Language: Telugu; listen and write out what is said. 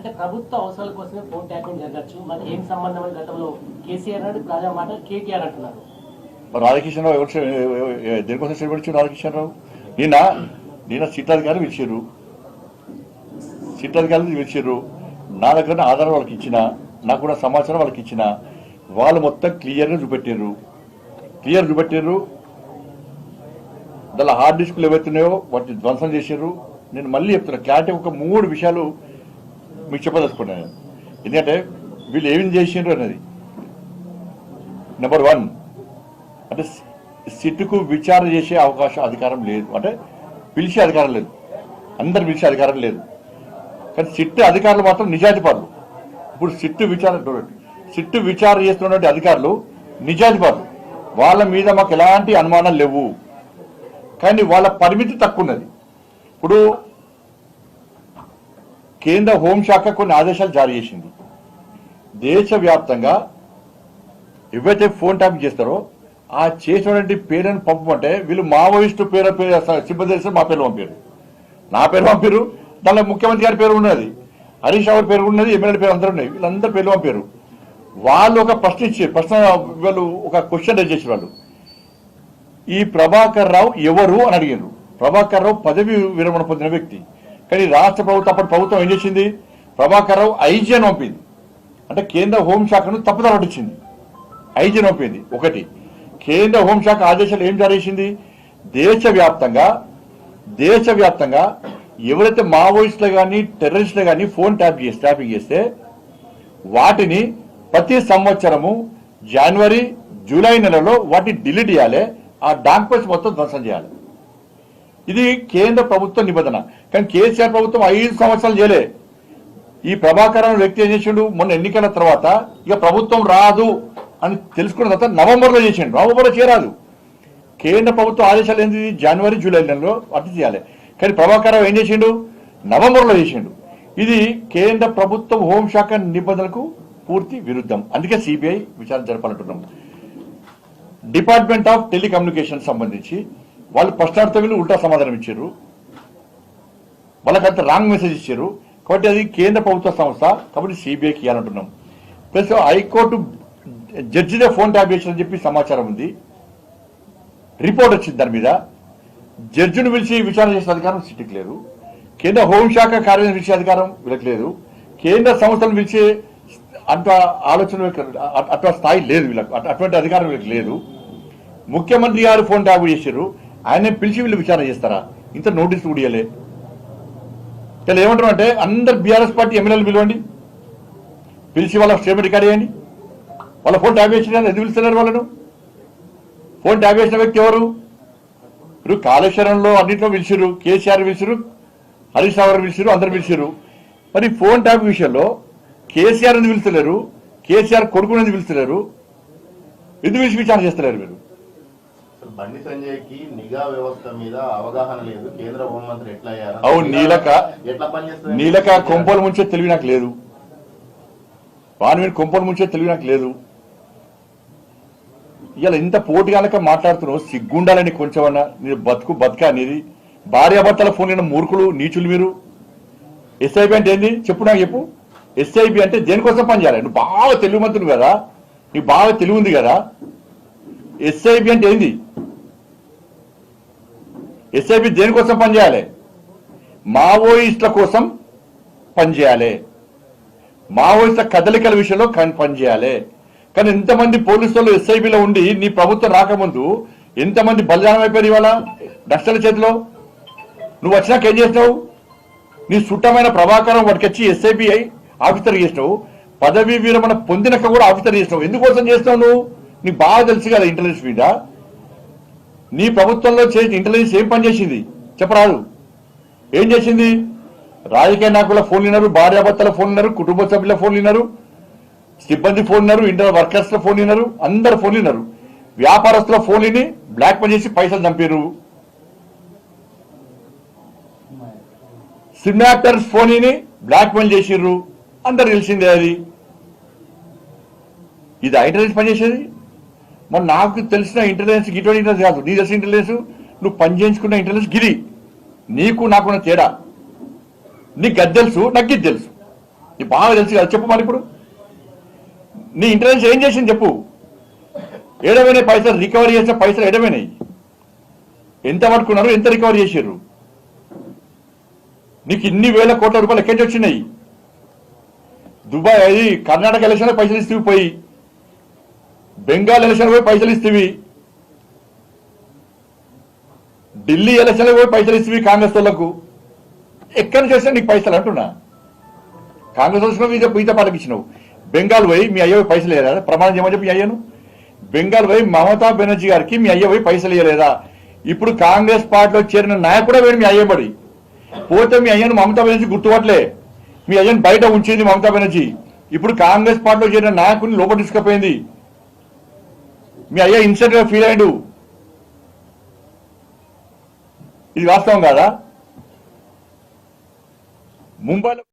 అంటే ప్రభుత్వ అవసరాల కోసమే ఫోన్ ట్యాపింగ్ జరగచ్చు. మరి ఏం సంబంధం అని గతంలో కేసీఆర్ అన్నాడు ప్రజా మాట కేటీఆర్ అంటున్నారు. మరి రాధాకిషన్ రావు ఎవరు దేనికోసం స్టేట్మెంట్ ఇచ్చారు రాధాకిషన్ రావు? నిన్న నిన్న సిట్ అధికారులు పిలిచారు. సిట్ పిలిచారు. నా దగ్గర ఆధారం వాళ్ళకి ఇచ్చిన నాకు కూడా సమాచారం వాళ్ళకి ఇచ్చిన వాళ్ళు మొత్తం క్లియర్గా చూపెట్టారు. క్లియర్ చూపెట్టారు. దాని హార్డ్ డిస్క్లు ఏవైతున్నాయో వాటిని ధ్వంసం చేశారు. నేను మళ్ళీ చెప్తున్నా క్లారిటీ ఒక మూడు విషయాలు మీకు చెప్పదలుచుకున్నాను ఎందుకంటే వీళ్ళు ఏమి చేసిండ్రు అనేది. నెంబర్ వన్ అంటే సిట్టుకు విచారణ చేసే అవకాశం అధికారం లేదు. అంటే పిలిచే అధికారం లేదు. అందరు పిలిచే అధికారం లేదు. కానీ సిట్టు అధికారులు మాత్రం నిజాధిపరులు ఇప్పుడు సిట్టు విచారణ సిట్టు విచారణ చేస్తున్నటువంటి అధికారులు నిజాధిపరులు వాళ్ళ మీద మాకు ఎలాంటి అనుమానాలు లేవు. కానీ వాళ్ళ పరిమితి తక్కువ ఉన్నది. ఇప్పుడు కేంద్ర హోంశాఖ కొన్ని ఆదేశాలు జారీ చేసింది. దేశవ్యాప్తంగా ఎవరైతే ఫోన్ ట్యాపింగ్ చేస్తారో ఆ చేసినటువంటి పేరుని పంపమంటే వీళ్ళు మావోయిస్టు పేరు పేరు సిబ్బంది చేస్తే మా పేరు పంపారు. నా పేరు పంపారు దానిలో ముఖ్యమంత్రి గారి పేరు ఉన్నది హరీష్ రావు పేరు ఉన్నది ఎమ్మెల్యే పేరు అందరూ ఉన్నాయి వీళ్ళందరూ పేర్లు పంపారు. వాళ్ళు ఒక ప్రశ్న ఇచ్చి ప్రశ్న వాళ్ళు ఒక క్వశ్చన్ రేజ్ చేసిన వాళ్ళు. ఈ ప్రభాకర్ రావు ఎవరు అని అడిగారు. ప్రభాకర్ రావు పదవి విరమణ పొందిన వ్యక్తి. కానీ రాష్ట్ర ప్రభుత్వం అప్పటి ప్రభుత్వం ఏం చేసింది? ప్రభాకర్ రావు ఐజీ అని పంపింది అంటే కేంద్ర హోంశాఖను తప్పుదల పట్టించింది. ఐజీ పంపింది ఒకటి కేంద్ర హోంశాఖ ఆదేశాలు ఏం జారీసింది దేశవ్యాప్తంగా దేశవ్యాప్తంగా ఎవరైతే మావోయిస్టులు కానీ టెర్రరిస్టులు కానీ ఫోన్ ట్యాప్ చేసి ట్యాపింగ్ చేస్తే వాటిని ప్రతి సంవత్సరము జనవరి జూలై నెలలో వాటిని డిలీట్ చేయాలి. ఆ డాక్యుమెంట్స్ మొత్తం ధ్వంసం చేయాలి. ఇది కేంద్ర ప్రభుత్వ నిబంధన. కానీ కేసీఆర్ ప్రభుత్వం ఐదు సంవత్సరాలు చేయలే ఈ ప్రభాకరణ వ్యక్తి ఏం చేసిండు? మొన్న ఎన్నికల తర్వాత ఇక ప్రభుత్వం రాదు అని తెలుసుకున్న తర్వాత నవంబర్లో చేసిండు. నవంబర్లో చేరాదు. కేంద్ర ప్రభుత్వ ఆదేశాలు ఏంది? జనవరి జూలై నెలలో అర్థం చేయాలి. కానీ ప్రభాకరరావు ఏం చేసిండు? నవంబర్లో చేసిండు. ఇది కేంద్ర ప్రభుత్వం హోంశాఖ నిబంధనలకు పూర్తి విరుద్ధం. అందుకే సిబిఐ విచారణ జరపాలంటున్నాం. డిపార్ట్మెంట్ ఆఫ్ టెలికమ్యూనికేషన్ సంబంధించి వాళ్ళు ప్రశ్నార్థ వీళ్ళు ఉల్టా సమాధానం ఇచ్చారు. వాళ్ళకంత రాంగ్ మెసేజ్ ఇచ్చారు. కాబట్టి అది కేంద్ర ప్రభుత్వ సంస్థ కాబట్టి సిబిఐకి ఇవ్వాలంటున్నాం ప్లస్ హైకోర్టు జడ్జిదే ఫోన్ ట్యాప్ చేసిందని చెప్పి సమాచారం ఉంది. రిపోర్ట్ వచ్చింది దాని మీద. జడ్జిని పిలిచి విచారణ చేసే అధికారం సిటీకి లేదు. కేంద్ర హోంశాఖ కార్యదర్శి పిలిచే అధికారం వీళ్ళకి లేదు. కేంద్ర సంస్థలు పిలిచే అంత ఆలోచన అట్లా స్థాయి లేదు వీళ్ళకి. అటువంటి అధికారం వీళ్ళకి లేదు. ముఖ్యమంత్రి గారు ఫోన్ ట్యాప్ చేశారు. ఆయన పిలిచి వీళ్ళు విచారణ చేస్తారా? ఇంత నోటీస్ కూడా ఇలా ఏమంటారు అంటే అందరు బీఆర్ఎస్ పార్టీ ఎమ్మెల్యేలు పిలవండి పిలిచి వాళ్ళ స్టేట్మెంట్ రికార్డ్ చేయండి. వాళ్ళ ఫోన్ ట్యాప్ చేసిన ఎందుకు పిలుస్తున్నారు వాళ్ళను? ఫోన్ ట్యాప్ చేసిన వ్యక్తి ఎవరు? ఇప్పుడు కాళేశ్వరంలో అన్నింటిలో పిలిచిరు కేసీఆర్ పిలిచిరు హరీష్ రావు గారు పిలిచిరు అందరు పిలిచిరు మరి ఫోన్ ట్యాప్ విషయంలో కేసీఆర్ ఎందుకు పిలుస్తలేరు? కేసీఆర్ కొడుకుని ఎందుకు పిలుస్తలేరు? ఎందుకు పిలిచి విచారణ చేస్తలేరు మీరు? బండి సంజయ్కి నిఘా వ్యవస్థ మీద అవగాహన లేదు. కేంద్ర హోంమంత్రి ఎట్లా అయ్యారు అవును, నీలక ఎట్లా పనిచేస్తుంది నీలక కొంపలు ముంచే తెలివి నాకు లేదు. వాని మీద కొంపలు ముంచే తెలివి నాకు లేదు. ఇవాళ ఇంత పోటీగానక మాట్లాడుతున్నావు సిగ్గుండాలని కొంచెమన్నా మీరు బతుకు బతుక అనేది. భార్యాభర్తల ఫోన్ అయిన మూర్ఖులు నీచులు మీరు. ఎస్ఐబి అంటే ఏంది? చెప్పు నాకు చెప్పు. ఎస్ఐబి అంటే దేనికోసం పనిచేయాలి నువ్వు బాగా తెలివి మంత్రులు కదా. నీకు బాగా తెలివి ఉంది కదా. ఎస్ఐబి అంటే ఏంది? ఎస్ఐబి దేనికోసం పనిచేయాలి? మావోయిస్టుల కోసం పనిచేయాలి. మావోయిస్టుల కదలికల విషయంలో కన్- పనిచేయాలి. కానీ ఎంతమంది పోలీసులు ఎస్ఐబిలో ఉండి నీ ప్రభుత్వం రాకముందు ఎంతమంది బలిదానం అయిపోయారు ఇవాళ? నష్టల చేతిలో? నువ్వు వచ్చినాక ఏం చేసినావు? నీ సుట్టమైన ప్రభాకరం వాటికి ఎస్ఐబి ఆఫీసర్ చేసినావు. పదవీ విరమణ పొందినక కూడా ఆఫీసర్ చేసినావు. ఎందుకోసం చేసినావు నువ్వు? నీకు బాగా తెలుసు కదా ఇంటర్నెట్ మీద. నీ ప్రభుత్వంలో చేసిన ఇంటెలిజెన్స్ ఏం పని చేసింది? చెప్పరాదు. ఏం చేసింది? రాజకీయ నాయకుల ఫోన్ విన్నారు భార్యాభర్తల ఫోన్ విన్నారు కుటుంబ సభ్యుల ఫోన్లు విన్నారు సిబ్బంది ఫోన్ విన్నారు ఇంటర్ వర్కర్స్ల ఫోన్ విన్నారు అందరు ఫోన్ విన్నారు వ్యాపారస్తుల ఫోన్ విని బ్లాక్ మెయిల్ చేసి పైసలు చంపారు సిమ్ యాక్టర్స్ ఫోన్ విని బ్లాక్ మెయిల్ చేసిర్రు. అందరు తెలిసిందే అది. ఇది ఇంటెలిజెన్స్ పనిచేసేది మరి నాకు తెలిసిన ఇంటెలిజెన్స్ ఇటువంటి ఇంటెలిజెన్స్ కాదు. నీ తెలిసిన ఇంటెలిజెన్స్ నువ్వు పని చేయించుకున్న ఇంటెలిజెన్స్ గిరి. నీకు నాకున్న తేడా. నీకు అది తెలుసు నాకు ఇది తెలుసు. నీ బాగా తెలుసు కదా చెప్పు మరి ఇప్పుడు. నీ ఇంటెలిజెన్స్ ఏం చేసింది చెప్పు. ఏడమైనాయి పైసలు రికవరీ చేసిన పైసలు ఏడమైనాయి ఎంత పట్టుకున్నారు ఎంత రికవరీ చేశారు నీకు ఇన్ని వేల కోట్ల రూపాయలు ఎక్కడి వచ్చినాయి? దుబాయ్ అది కర్ణాటక ఎలక్షన్ పైసలు ఇస్తూ పోయి బెంగాల్ ఎలక్షన్ పోయి పైసలు ఇస్తేవి. ఢిల్లీ ఎలక్షన్ పోయి పైసలు ఇస్తేవి కాంగ్రెస్ వాళ్ళకు. ఎక్కడి నుంచి వస్తే నీకు పైసలు అంటున్నా? కాంగ్రెస్ వచ్చినావు మీద ఈత పాటకి ఇచ్చినావు. బెంగాల్ పోయి మీ అయ్య పైసలు ఇవ్వలేదా ప్రమాణం చేయమని చెప్పి మీ అయ్యను? బెంగాల్ పోయి మమతా బెనర్జీ గారికి మీ అయ్య పోయి పైసలు ఇవ్వలేదా ఇప్పుడు కాంగ్రెస్ పార్టీలో చేరిన నాయకుడే పోయి మీ అయ్యబడి పోతే మీ అయ్యను మమతా బెనర్జీ గుర్తుపట్టలే. మీ అయ్యను బయట ఉంచింది మమతా బెనర్జీ. ఇప్పుడు కాంగ్రెస్ పార్టీలో చేరిన నాయకుడిని లోపల తీసుకుపోయింది. మీ అయ్యా ఇన్సెంట్గా ఫీల్ అయ్యాడు. ఇది వాస్తవం కాదా? ముంబైలో